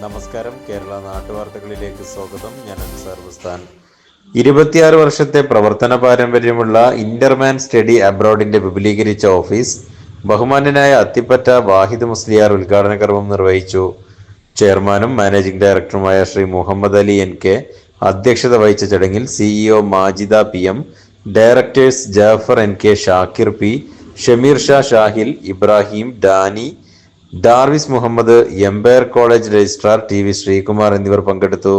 നമസ്കാരം. കേരള നാട്ടുവാർത്തകളിലേക്ക് സ്വാഗതം. ഞാൻ അൻസാർ ഇരുപത്തിയാറ് വർഷത്തെ പ്രവർത്തന പാരമ്പര്യമുള്ള ഇന്റർമാൻ സ്റ്റഡി അബ്രോഡിന്റെ വിപുലീകരിച്ച ഓഫീസ് ബഹുമാന്യനായ അത്തിപ്പറ്റ വാഹിദ് മുസ്ലിയാർ ഉദ്ഘാടന കർമ്മം നിർവഹിച്ചു. ചെയർമാനും മാനേജിംഗ് ഡയറക്ടറുമായ ശ്രീ മുഹമ്മദ് അലി എൻ കെ അധ്യക്ഷത വഹിച്ച ചടങ്ങിൽ CEO Majida P M directors Jafar N K Shakir P Shameer Shah Shahil Ibrahim Dani Darvis Muhammad empire college registrar T V Sreekumar എന്നിവർ പങ്കെടുത്തു.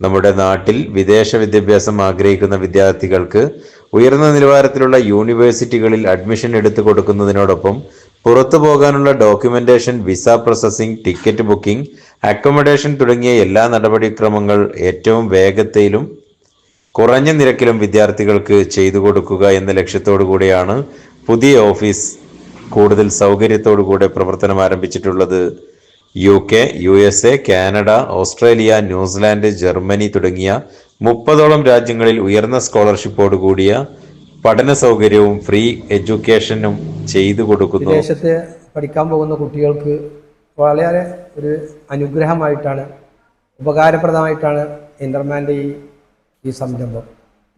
നമ്മുടെ നാട്ടിൽ വിദേശ വിദ്യാഭ്യാസം ആഗ്രഹിക്കുന്ന വിദ്യാർത്ഥികൾക്ക് ഉയർന്ന നിലവാരത്തിലുള്ള യൂണിവേഴ്സിറ്റികളിൽ അഡ്മിഷൻ എടുത്തു കൊടുക്കുന്നതിനോടൊപ്പം പുറത്തു പോകാനുള്ള documentation visa processing ticket booking accommodation തുടങ്ങിയ എല്ലാ നടപടിക്രമങ്ങൾ ഏറ്റവും വേഗത്തിലും കുറഞ്ഞ നിരക്കിലും വിദ്യാർത്ഥികൾക്ക് ചെയ്തു കൊടുക്കുക എന്ന ലക്ഷ്യത്തോടു കൂടിയാണ് പുതിയ ഓഫീസ് കൂടുതൽ സൗകര്യത്തോടു കൂടെ പ്രവർത്തനം ആരംഭിച്ചിട്ടുള്ളത് U K U S A Canada Australia New Zealand Germany തുടങ്ങിയ മുപ്പതോളം രാജ്യങ്ങളിൽ ഉയർന്ന സ്കോളർഷിപ്പോട് കൂടിയ പഠന സൗകര്യവും ഫ്രീ എഡ്യൂക്കേഷനും ചെയ്തു കൊടുക്കുന്നു. വിദേശത്ത് പഠിക്കാൻ പോകുന്ന കുട്ടികൾക്ക് വളരെ ഒരു അനുഗ്രഹമായിട്ടാണ് ഉപകാരപ്രദമായിട്ടാണ് ഇന്റർമാന്റെ ഈ ഈ സംരംഭം.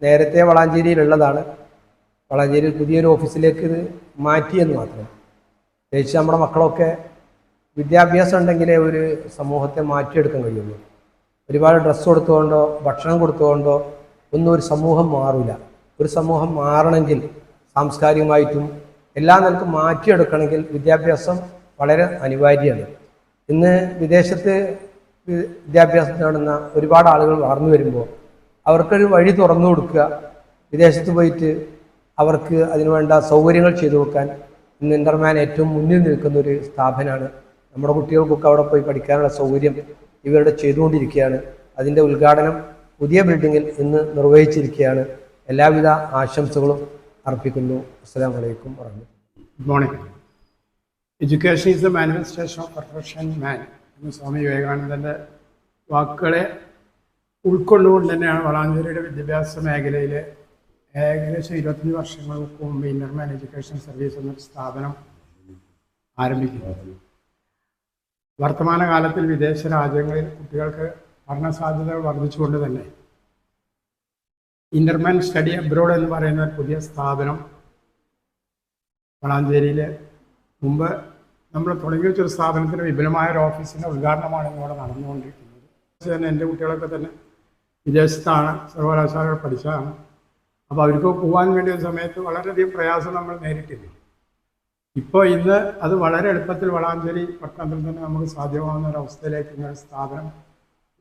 നേരത്തെ വളാഞ്ചേരിയിലുള്ളതാണ്. വളാഞ്ചേരിയിൽ പുതിയൊരു ഓഫീസിലേക്ക് ഇത് മാറ്റിയെന്ന് മാത്രം. പ്രത്യേകിച്ച് നമ്മുടെ മക്കളൊക്കെ വിദ്യാഭ്യാസം ഉണ്ടെങ്കിലേ ഒരു സമൂഹത്തെ മാറ്റിയെടുക്കാൻ കഴിയുള്ളൂ. ഒരുപാട് ഡ്രസ്സ് കൊടുത്തുകൊണ്ടോ ഭക്ഷണം കൊടുത്തുകൊണ്ടോ ഒന്നും ഒരു സമൂഹം മാറില്ല ഒരു സമൂഹം മാറണമെങ്കിൽ സാംസ്കാരികമായിട്ടും എല്ലാ നിലക്കും മാറ്റിയെടുക്കണമെങ്കിൽ വിദ്യാഭ്യാസം വളരെ അനിവാര്യമാണ്. ഇന്ന് വിദേശത്ത് വിദ്യാഭ്യാസം നേടുന്ന ഒരുപാട് ആളുകൾ വളർന്നു വരുമ്പോൾ അവർക്കൊരു വഴി തുറന്നു കൊടുക്കുക വിദേശത്ത് പോയിട്ട് അവർക്ക് അതിനുവേണ്ട സൗകര്യങ്ങൾ ചെയ്തു കൊടുക്കാൻ ഇന്ന് ഇന്റർമാൻ ഏറ്റവും മുന്നിൽ നിൽക്കുന്ന ഒരു സ്ഥാപനമാണ് നമ്മുടെ കുട്ടികൾക്കൊക്കെ അവിടെ പോയി പഠിക്കാനുള്ള സൗകര്യം ഇവരുടെ ചെയ്തുകൊണ്ടിരിക്കുകയാണ്. അതിന്റെ ഉദ്ഘാടനം പുതിയ ബിൽഡിങ്ങിൽ ഇന്ന് നിർവഹിച്ചിരിക്കുകയാണ്. എല്ലാവിധ ആശംസകളും അർപ്പിക്കുന്നു. അസ്സാം വലൈക്കും പറഞ്ഞു good morning education is the manifestation of perfection man എന്ന് സ്വാമി വിവേകാനന്ദന്റെ വാക്കുകളെ ഉൾക്കൊണ്ടുകൊണ്ട് തന്നെയാണ് വളാഞ്ചേരിയുടെ വിദ്യാഭ്യാസ മേഖലയിൽ ഏകദേശം ഇരുപത്തഞ്ച് വർഷങ്ങൾക്ക് മുമ്പ് ഇന്റർമാൻ എഡ്യൂക്കേഷൻ സർവീസ് എന്നൊരു സ്ഥാപനം ആരംഭിക്കുന്നത് വർത്തമാനകാലത്തിൽ വിദേശ രാജ്യങ്ങളിൽ കുട്ടികൾക്ക് പഠന സാധ്യതകൾ വർദ്ധിച്ചുകൊണ്ട് തന്നെ ഇന്റർമാൻ സ്റ്റഡി അബ്രോഡ് എന്ന് പറയുന്ന പുതിയ സ്ഥാപനം വളാഞ്ചേരിയിൽ മുമ്പ് നമ്മൾ തുടങ്ങി വെച്ചൊരു സ്ഥാപനത്തിന് വിപുലമായ ഒരു ഓഫീസിന്റെ ഉദ്ഘാടനമാണ് ഇന്നിവിടെ നടന്നുകൊണ്ടിരിക്കുന്നത്. തന്നെ എന്റെ കുട്ടികളൊക്കെ തന്നെ വിദേശത്താണ് സർവകലാശാലകൾ പഠിച്ചതാണ്. അപ്പോൾ അവർക്ക് പോകാൻ വേണ്ടി ഒരു സമയത്ത് വളരെയധികം പ്രയാസം നമ്മൾ നേരിട്ടില്ല. ഇപ്പോൾ ഇന്ന് അത് വളരെ എളുപ്പത്തിൽ വളാഞ്ചേരി പട്ടണത്തിൽ തന്നെ നമുക്ക് സാധ്യമാകുന്ന ഒരു അവസ്ഥയിലേക്ക് ഇങ്ങനെ സ്ഥാപനം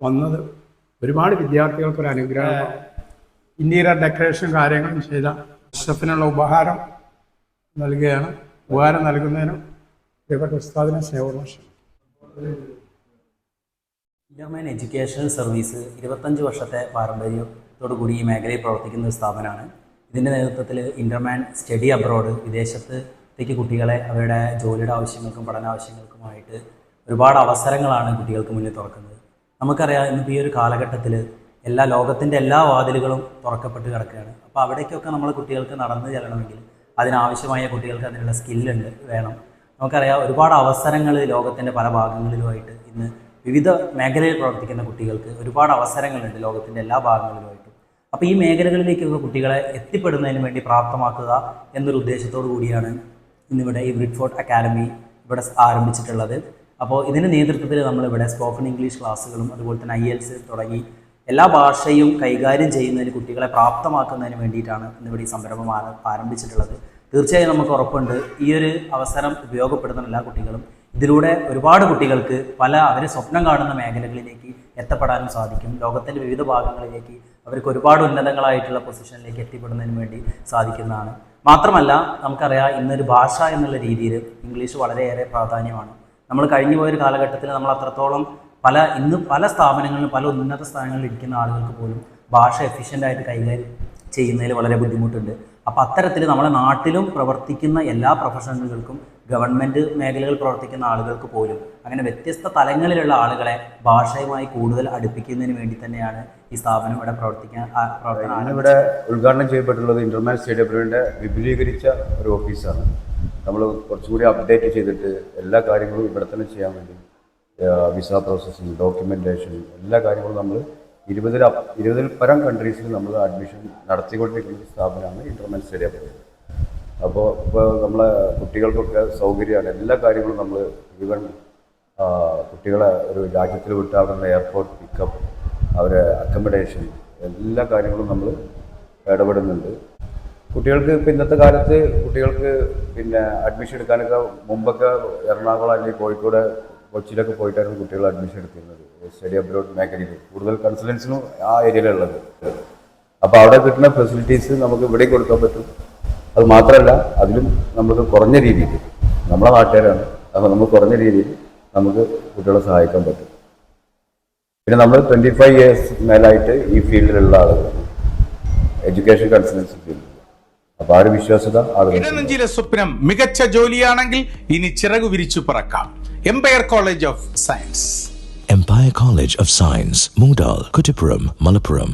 വന്നത് ഒരുപാട് വിദ്യാർത്ഥികൾക്ക് ഒരു അനുഗ്രഹം. ഇന്റീരിയർ ഡെക്കറേഷൻ കാര്യങ്ങളും ചെയ്ത ഷെഫിനുള്ള ഉപഹാരം നൽകുകയാണ്. ഉപഹാരം നൽകുന്നതിനും പ്രിയപ്പെട്ട ഉസ്താദിനെ സ്നേഹോർമ്മ ഇന്റർമാൻ എഡ്യൂക്കേഷൻ സർവീസ് ഇരുപത്തഞ്ച് വർഷത്തെ പാരമ്പര്യത്തോടു കൂടി ഈ മേഖലയിൽ പ്രവർത്തിക്കുന്ന ഒരു സ്ഥാപനമാണ്. ഇതിന്റെ നേതൃത്വത്തിൽ ഇന്റർമാൻ സ്റ്റഡി അബ്രോഡ് വിദേശത്തേക്ക് കുട്ടികളെ അവരുടെ ജോലിയുടെ ആവശ്യങ്ങൾക്കും പഠന ആവശ്യങ്ങൾക്കുമായിട്ട് ഒരുപാട് അവസരങ്ങളാണ് കുട്ടികൾക്ക് മുന്നിൽ തുറക്കുന്നത്. നമുക്കറിയാം ഇന്നിപ്പോൾ ഈ ഒരു കാലഘട്ടത്തിൽ എല്ലാ ലോകത്തിന്റെ എല്ലാ വാതിലുകളും തുറക്കപ്പെട്ട് കിടക്കുകയാണ്. അപ്പോൾ അവിടേക്കൊക്കെ നമ്മൾ കുട്ടികൾക്ക് നടന്നു ചെല്ലണമെങ്കിൽ അതിനാവശ്യമായ കുട്ടികൾക്ക് അതിനുള്ള സ്കില്ലുണ്ട് വേണം. നമുക്കറിയാം ഒരുപാട് അവസരങ്ങൾ ലോകത്തിന്റെ പല ഭാഗങ്ങളിലുമായിട്ട് ഇന്ന് വിവിധ മേഖലയിൽ പ്രവർത്തിക്കുന്ന കുട്ടികൾക്ക് ഒരുപാട് അവസരങ്ങളുണ്ട് ലോകത്തിന്റെ എല്ലാ ഭാഗങ്ങളിലുമായിട്ടും അപ്പോൾ ഈ മേഖലകളിലേക്കൊക്കെ കുട്ടികളെ എത്തിപ്പെടുന്നതിന് വേണ്ടി പ്രാപ്തമാക്കുക എന്നൊരു ഉദ്ദേശത്തോടു കൂടിയാണ് ഇന്നിവിടെ ഈ ബ്രിഡ്ഫോർട്ട് അക്കാദമി ഇവിടെ ആരംഭിച്ചിട്ടുള്ളത്. അപ്പോൾ ഇതിന്റെ നേതൃത്വത്തിൽ നമ്മളിവിടെ സ്പോക്കൺ ഇംഗ്ലീഷ് ക്ലാസ്സുകളും അതുപോലെ തന്നെ ഐ എൽസ് തുടങ്ങി എല്ലാ ഭാഷയും കൈകാര്യം ചെയ്യുന്നതിന് കുട്ടികളെ പ്രാപ്തമാക്കുന്നതിന് വേണ്ടിയിട്ടാണ് ഇന്നിവിടെ ഈ സംരംഭം ആരംഭിച്ചിട്ടുള്ളത്. തീർച്ചയായും നമുക്ക് ഉറപ്പുണ്ട് ഈ ഒരു അവസരം ഉപയോഗപ്പെടുത്തുന്ന എല്ലാ കുട്ടികളും ഇതിലൂടെ ഒരുപാട് കുട്ടികൾക്ക് പല അവർ സ്വപ്നം കാണുന്ന മേഖലകളിലേക്ക് എത്തപ്പെടാനും സാധിക്കും. ലോകത്തിന്റെ വിവിധ ഭാഗങ്ങളിലേക്ക് അവർക്ക് ഒരുപാട് ഉന്നതങ്ങളായിട്ടുള്ള പൊസിഷനിലേക്ക് എത്തിപ്പെടുന്നതിന് വേണ്ടി സാധിക്കുന്നതാണ്. മാത്രമല്ല നമുക്കറിയാം ഇന്നൊരു ഭാഷ എന്നുള്ള രീതിയിൽ ഇംഗ്ലീഷ് വളരെയേറെ പ്രാധാന്യമാണ്. നമ്മൾ കഴിഞ്ഞു പോയൊരു കാലഘട്ടത്തിൽ നമ്മൾ അത്രത്തോളം പല ഇന്ന് പല സ്ഥാപനങ്ങളിലും പല ഉന്നത സ്ഥാനങ്ങളിൽ ഇരിക്കുന്ന ആളുകൾക്ക് പോലും ഭാഷ എഫിഷ്യന്റായിട്ട് കൈകാര്യം ചെയ്യുന്നതിൽ വളരെ ബുദ്ധിമുട്ടുണ്ട് അപ്പോൾ അത്തരത്തിൽ നമ്മുടെ നാട്ടിലും പ്രവർത്തിക്കുന്ന എല്ലാ പ്രൊഫഷണലുകൾക്കും ഗവൺമെന്റ് മേഖലകളിൽ പ്രവർത്തിക്കുന്ന ആളുകൾക്ക് പോലും അങ്ങനെ വ്യത്യസ്ത തലങ്ങളിലുള്ള ആളുകളെ ഭാഷയുമായി കൂടുതൽ അടുപ്പിക്കുന്നതിന് വേണ്ടി തന്നെയാണ് ഈ സ്ഥാപനം ഇവിടെ പ്രവർത്തിക്കാൻ. ഇവിടെ ഉദ്ഘാടനം ചെയ്യപ്പെട്ടുള്ളത് ഇന്റർനാഷണൽ സ്റ്റേഡിയത്തിന്റെ വിപുലീകരിച്ച ഒരു ഓഫീസാണ് നമ്മൾ കുറച്ചുകൂടി അപ്ഡേറ്റ് ചെയ്തിട്ട് എല്ലാ കാര്യങ്ങളും ഇവിടെ തന്നെ ചെയ്യാൻ വേണ്ടി വിസ പ്രോസസ്സിങ് ഡോക്യുമെന്റേഷൻ എല്ലാ കാര്യങ്ങളും നമ്മൾ ഇരുപതിൽ ഇരുപതിൽ പരം കൺട്രീസിൽ നമ്മൾ അഡ്മിഷൻ നടത്തിക്കൊണ്ടിരിക്കുന്ന ഒരു സ്ഥാപനമാണ് ഇന്റർമെൻ സ്റ്റഡി അബ്രോഡ് അപ്പോൾ ഇപ്പോൾ നമ്മളെ കുട്ടികൾക്കൊക്കെ സൗകര്യമാണ്. എല്ലാ കാര്യങ്ങളും നമ്മൾ ഈവൻ കുട്ടികളെ ഒരു രാജ്യത്തിൽ വിട്ട് അവിടെ എയർപോർട്ട് പിക്കപ്പ് അവരെ അക്കോമഡേഷൻ എല്ലാ കാര്യങ്ങളും നമ്മൾ ഇടപെടുന്നുണ്ട്. കുട്ടികൾക്ക് ഇപ്പം ഇന്നത്തെ കാലത്ത് കുട്ടികൾക്ക് പിന്നെ അഡ്മിഷൻ എടുക്കാനൊക്കെ മുമ്പൊക്കെ എറണാകുളം അല്ലെങ്കിൽ കോഴിക്കോട് കൊച്ചിയിലൊക്കെ പോയിട്ടായിരുന്നു കുട്ടികൾ അഡ്മിഷൻ എടുക്കുന്നത് സ്റ്റഡി അബ്രോഡ് മേഖലയിൽ. കൂടുതൽ കൺസൾട്ടൻസിനും ആ ഏരിയയിലുള്ളത് അപ്പോൾ അവിടെ കിട്ടുന്ന ഫെസിലിറ്റീസ് നമുക്ക് ഇവിടെ കൊടുക്കാൻ പറ്റും. അത് മാത്രമല്ല അതിലും നമുക്ക് കുറഞ്ഞ രീതിയിൽ നമ്മളെ നാട്ടുകാരാണ്. അപ്പോൾ നമുക്ക് കുറഞ്ഞ രീതിയിൽ നമുക്ക് കുട്ടികളെ സഹായിക്കാൻ പറ്റും. പിന്നെ നമ്മൾ ട്വന്റി ഫൈവ് ഇയേഴ്സ് മേലായിട്ട് ഈ ഫീൽഡിലുള്ള ആളുകളാണ് എഡ്യൂക്കേഷൻ കൺസൾട്ടൻസി ഫീൽഡിൽ അപ്പോൾ ആ ഒരു വിശ്വാസത ആളുകൾ സ്വപ്നം മികച്ച ജോലിയാണെങ്കിൽ ഇനി ചിറകു വിരിച്ചു പറക്കാം. Empire college of science Empire College of Science, Mudal, Kutipuram, Malappuram.